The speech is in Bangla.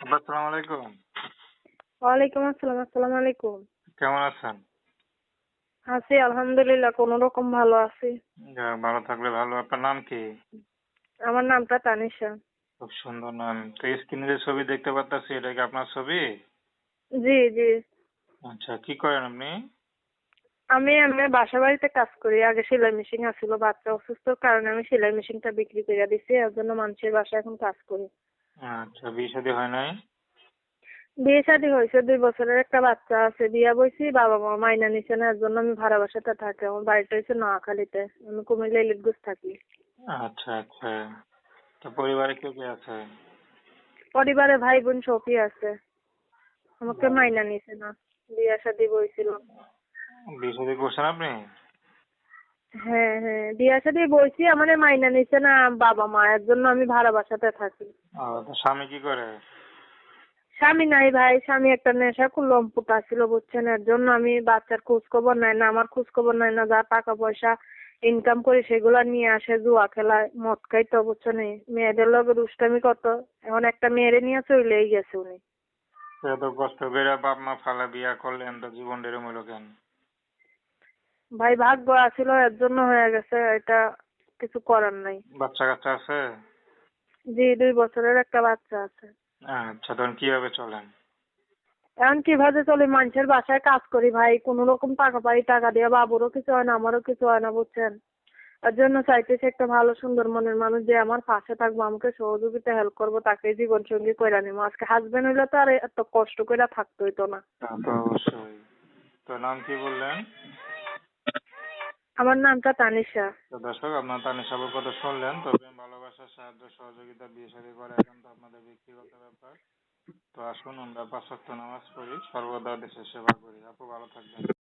আসসালামু আলাইকুম। ওয়ালাইকুম আসসালাম আসসালামু আলাইকুম। কেমন আছেন? আছি আলহামদুলিল্লাহ কোন রকম ভালো আছি। ভালো থাকলে ভালো। আপনার নাম কি? আমার নামটা তানিশা। খুব সুন্দর নাম। তো স্ক্রিনে যে ছবি দেখতে পাচ্ছি এটা কি আপনার ছবি? জি জি। আচ্ছা কি করেন আপনি? আমি আমি বাসা বাড়িতে কাজ করি। আগে সেলাই মেশিন আছিল বাচ্চা অসুস্থর কারণে আমি সেলাই মেশিনটা বিক্রি করে দিছি এর জন্য মানুষের বাসায় এখন কাজ করি। আচ্ছা বিয়ে শাদী হয় নাই? বিয়ে শাদী হয়েছে দুই বছরের একটা বাচ্চা আছে বিয়া বইছি বাবা মা মাইনা নিছে না এর জন্য আমি ভাড়া বাসাতে থাকি আমার বাড়িটা হয়েছে নোয়াখালীতে আমি কুমিল্লা ইলিটগুজ থাকি। আচ্ছা আচ্ছা। তো পরিবারে কে কে আছে? পরিবারে ভাই বোন সবই আছে। আমাকে মাইনা নিছে না বিয়া শাদী বইছিল। বিয়ে শাদী করছেন আপনি? হ্যাঁ হ্যাঁ। বিয়া শাদী বইছি আমার মাইনা নিছে না বাবা মা এর জন্য আমি ভাড়া বাসাতে থাকি স্বামী কি করে? স্বামী নাই ভাই স্বামী একটা নেশা লম্পুটা ছিল বুঝছেন? এর জন্য আমি বাচ্চার খোঁজ খবর নাই না আমার খোঁজ খবর নাই না যা টাকা পয়সা ইনকাম করি সেগুলা নিয়ে আসে জুয়া খেলায় মদ খাই তো খাইতো বুঝছেন? মেয়েদের লগে দুষ্টামি কত এখন একটা মেয়েরে নিয়ে চলেই গেছে উনি। এত কষ্ট করে বাপ মা ফালা বিয়া করলেন তো জীবন ডেরে মূল্য কেন? ভাই ভাগ্য আছিল এর জন্য হয়ে গেছে এটা কিছু করার নাই। বাচ্চা কাচ্চা আছে? জি দুই বছরের একটা বাচ্চা আছে। আচ্ছা তখন কীভাবে চলেন? এখন কীভাবে চলি? মানুষের বাসায় কাজ করি ভাই কোনো রকম টাকা পাই টাকা দিয়ে বাবুরও কিছু হয় না আমারও কিছু হয় না বুঝছেন? এর জন্য চাইতেছি একটা ভালো সুন্দর মনের মানুষ যে আমার পাশে থাকব আমাকে সহযোগিতা হেল্প করব তাকে জীবন সঙ্গী করে নিবো। আজকে হাজবেন্ড হইলে তো আর এত কষ্ট করে থাকতে হইতো না। তা তো অবশ্যই। তো নাম কি বললেন? আমার নামটা তানিশা। তো দর্শক, আপনার তানিশা বাবুর কথা শুনলেন তবে ভালোবাসা, সাহায্য, সহযোগিতা, বিয়ে করে এখন তো আপনাদের ব্যক্তিগত ব্যাপার। তো আসুন, আমরা পাঁচ নামাজ পড়ি। সর্বদা দেশের সেবা করি। আপু, ভালো থাকবেন।